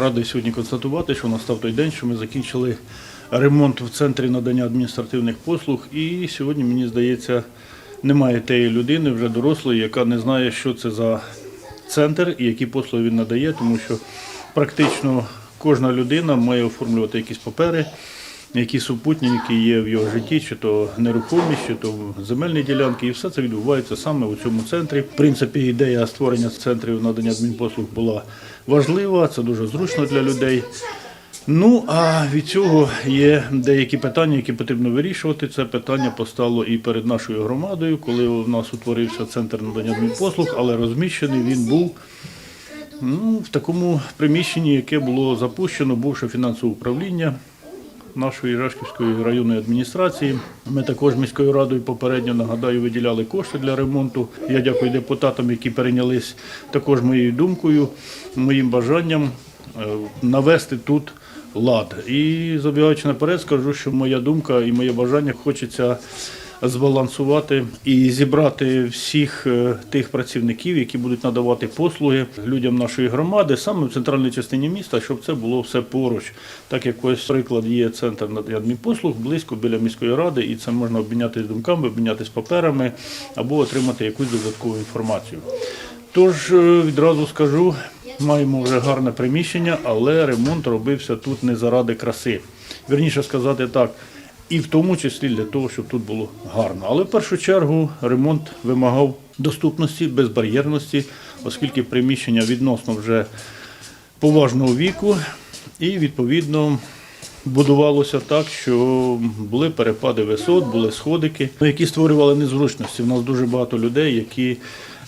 радий сьогодні констатувати, що настав той день, що ми закінчили ремонт в центрі надання адміністративних послуг. І сьогодні, мені здається, немає тієї людини, вже дорослої, яка не знає, що це за центр і які послуги він надає, тому що практично кожна людина має оформлювати якісь папери, які супутні, які є в його житті, чи то нерухомість, чи то земельні ділянки, і все це відбувається саме у цьому центрі. В принципі, ідея створення центрів надання адмінпослуг була важлива, це дуже зручно для людей. Ну а від цього є деякі питання, які потрібно вирішувати. Це питання постало і перед нашою громадою, коли у нас утворився центр надання адмінпослуг, але розміщений він був ну, в такому приміщенні, яке було запущено, бувше фінансове управління нашої Рашківської районної адміністрації. Ми також міською радою попередньо нагадаю виділяли кошти для ремонту. Я дякую депутатам, які перейнялись також моєю думкою, моїм бажанням е, навести тут лад. І забігаючи наперед, скажу, що моя думка і моє бажання хочеться збалансувати і зібрати всіх е, тих працівників, які будуть надавати послуги людям нашої громади, саме в центральній частині міста, щоб це було все поруч. Так як ось приклад є центр надання адмінпослуг близько біля міської ради, і це можна обмінятися думками, обмінятися паперами або отримати якусь додаткову інформацію. Тож е, відразу скажу, маємо вже гарне приміщення, але ремонт робився тут не заради краси. Вірніше сказати так, і в тому числі для того, щоб тут було гарно. Але в першу чергу ремонт вимагав доступності, безбар'єрності, оскільки приміщення відносно вже поважного віку, і відповідно. Будувалося так, що були перепади висот, були сходики, які створювали незручності. У нас дуже багато людей, які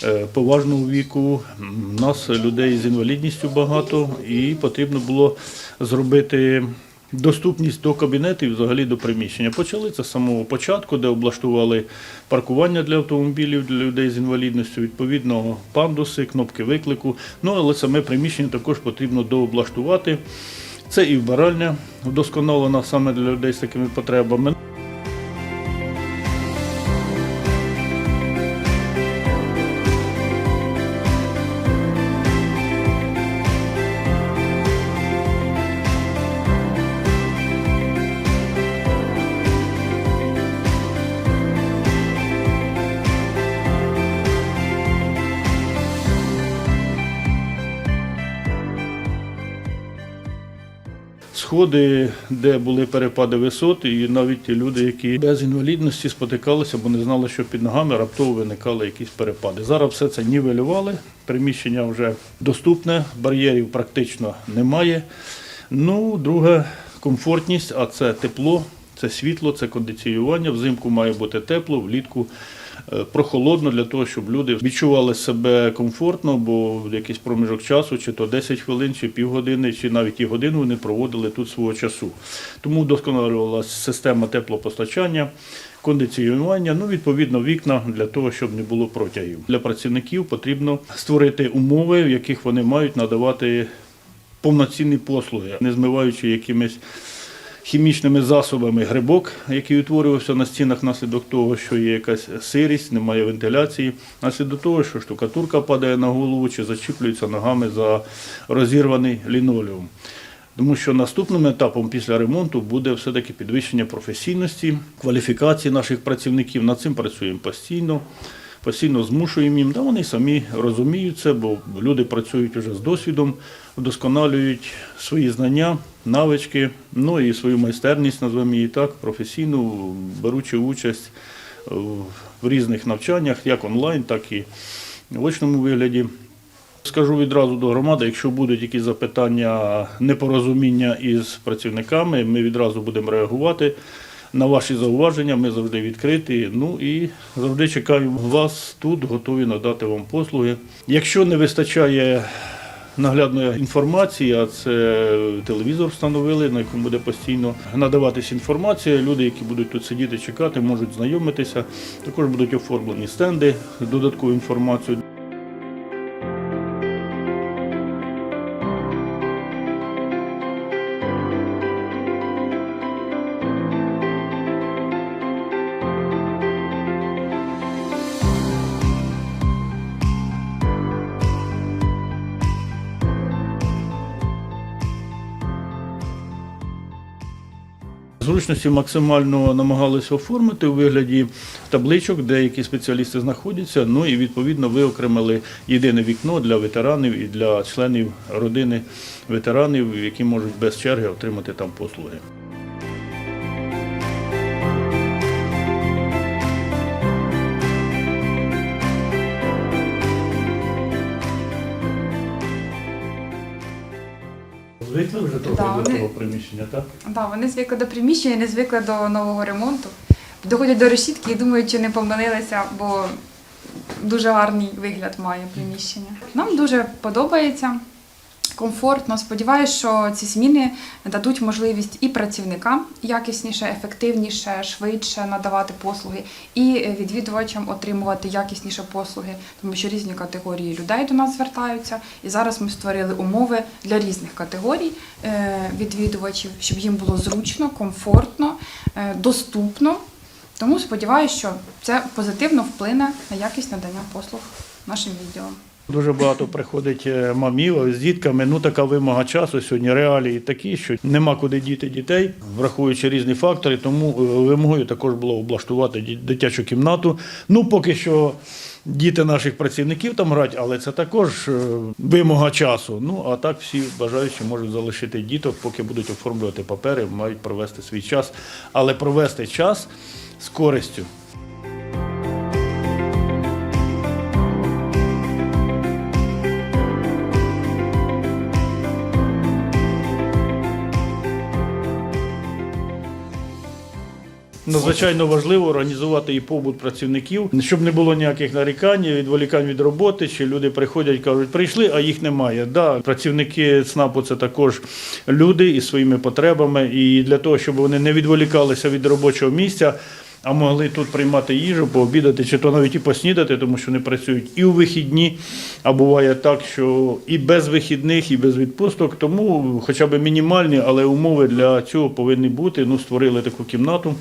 е, поважного віку. У нас людей з інвалідністю багато, і потрібно було зробити доступність до кабінетів, взагалі до приміщення. Почали це з самого початку, де облаштували паркування для автомобілів для людей з інвалідністю, відповідно пандуси, кнопки виклику. Ну але саме приміщення також потрібно дооблаштувати. Це і вбиральня вдосконалена саме для людей з такими потребами. Сходи, де були перепади висот, і навіть ті люди, які без інвалідності спотикалися, бо не знали, що під ногами раптово виникали якісь перепади. Зараз все це нівелювали, приміщення вже доступне, бар'єрів практично немає. Ну, друге, комфортність, а це тепло, це світло, це кондиціювання. Взимку має бути тепло, влітку прохолодно для того, щоб люди відчували себе комфортно, бо в якийсь проміжок часу, чи то 10 хвилин, чи півгодини, чи навіть і годину вони проводили тут свого часу. Тому вдосконалювалася система теплопостачання. Кондиціювання, ну відповідно вікна для того, щоб не було протягів. Для працівників потрібно створити умови, в яких вони мають надавати повноцінні послуги, не змиваючи якимись хімічними засобами грибок, який утворювався на стінах внаслідок того, що є якась сирість, немає вентиляції, внаслідок того, що штукатурка падає на голову чи зачіплюється ногами за розірваний лінолеум. Тому що наступним етапом після ремонту буде все-таки підвищення професійності, кваліфікації наших працівників. Над цим працюємо постійно, постійно змушуємо їм. Та вони самі розуміють це, бо люди працюють вже з досвідом, вдосконалюють свої знання, навички, ну і свою майстерність, назвемо її так, професійну, беручи участь в різних навчаннях, як онлайн, так і в очному вигляді. Скажу відразу до громади, якщо будуть якісь запитання, непорозуміння із працівниками, ми відразу будемо реагувати на ваші зауваження. Ми завжди відкриті. Ну і завжди чекаємо вас тут, готові надати вам послуги. Якщо не вистачає наглядної інформації, а це телевізор встановили, на якому буде постійно надаватись інформація. Люди, які будуть тут сидіти, чекати, можуть знайомитися. Також будуть оформлені стенди з додатковою інформацією. Зручності максимально намагалися оформити у вигляді табличок, де які спеціалісти знаходяться. Ну і відповідно виокремили єдине вікно для ветеранів і для членів родини ветеранів, які можуть без черги отримати там послуги. Звикли вже трохи Да, до вони- того приміщення, так? Да, вони звикли до приміщення, не звикли до нового ремонту. Доходять до решітки і думають, чи не помилилися, бо дуже гарний вигляд має приміщення. Нам дуже подобається. Комфортно, сподіваюся, що ці зміни дадуть можливість і працівникам якісніше, ефективніше, швидше надавати послуги, і відвідувачам отримувати якісніше послуги, тому що різні категорії людей до нас звертаються. І зараз ми створили умови для різних категорій е, відвідувачів, щоб їм було зручно, комфортно, е, доступно. Тому сподіваюся, що це позитивно вплине на якість надання послуг нашим відділом. Дуже багато приходить е, мамів з дітками. Ну така вимога часу сьогодні. Реалії такі, що нема куди діти дітей, враховуючи різні фактори. Тому е, вимогою також було облаштувати дитячу кімнату. Ну поки що. Діти наших працівників там грають, але це також е, вимога часу. Ну а так всі бажаючі можуть залишити діток, поки будуть оформлювати папери, мають провести свій час, але провести час з користю. Надзвичайно важливо організувати і побут працівників, щоб не було ніяких нарікань, відволікань від роботи, чи люди приходять, кажуть, прийшли, а їх немає. Да, працівники ЦНАПу це також люди із своїми потребами, і для того, щоб вони не відволікалися від робочого місця. А могли тут приймати їжу, пообідати, чи то навіть і поснідати, тому що вони працюють і у вихідні, а буває так, що і без вихідних, і без відпусток. Тому хоча б мінімальні, але умови для цього повинні бути. Ну, створили таку кімнату.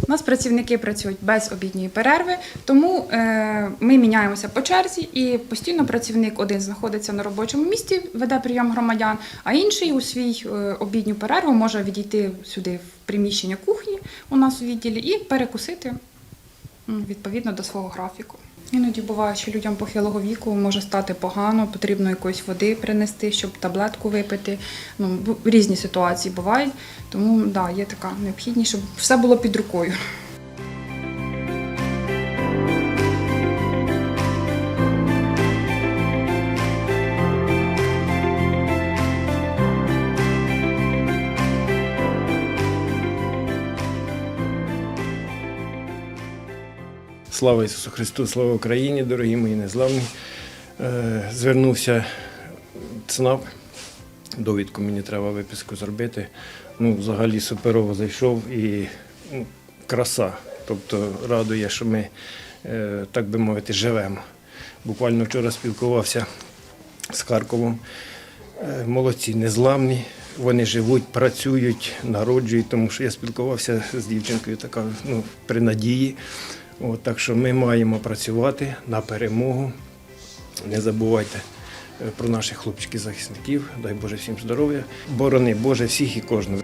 У нас працівники працюють без обідньої перерви, тому е, ми міняємося по черзі, і постійно працівник один знаходиться на робочому місці, веде прийом громадян, а інший у свій е, обідню перерву може відійти сюди в приміщення кухні у нас у відділі і перекусити відповідно до свого графіку. Іноді буває, що людям похилого віку може стати погано, потрібно якоїсь води принести, щоб таблетку випити. Ну, різні ситуації бувають. Тому да, є така необхідність, щоб все було під рукою. Слава Ісусу Христу, слава Україні, дорогі мої незламні. Е, Звернувся ЦНАП, довідку мені треба виписку зробити. Ну, взагалі суперово зайшов і ну, краса. Тобто радує, що ми, е, так би мовити, живемо. Буквально вчора спілкувався з Харковом. Е, Молодці, незламні. Вони живуть, працюють, народжують, тому що я спілкувався з дівчинкою, така ну, при надії. От, так що ми маємо працювати на перемогу. Не забувайте е, про наших хлопчиків-захисників. Дай Боже всім здоров'я. Борони Боже всіх і кожного.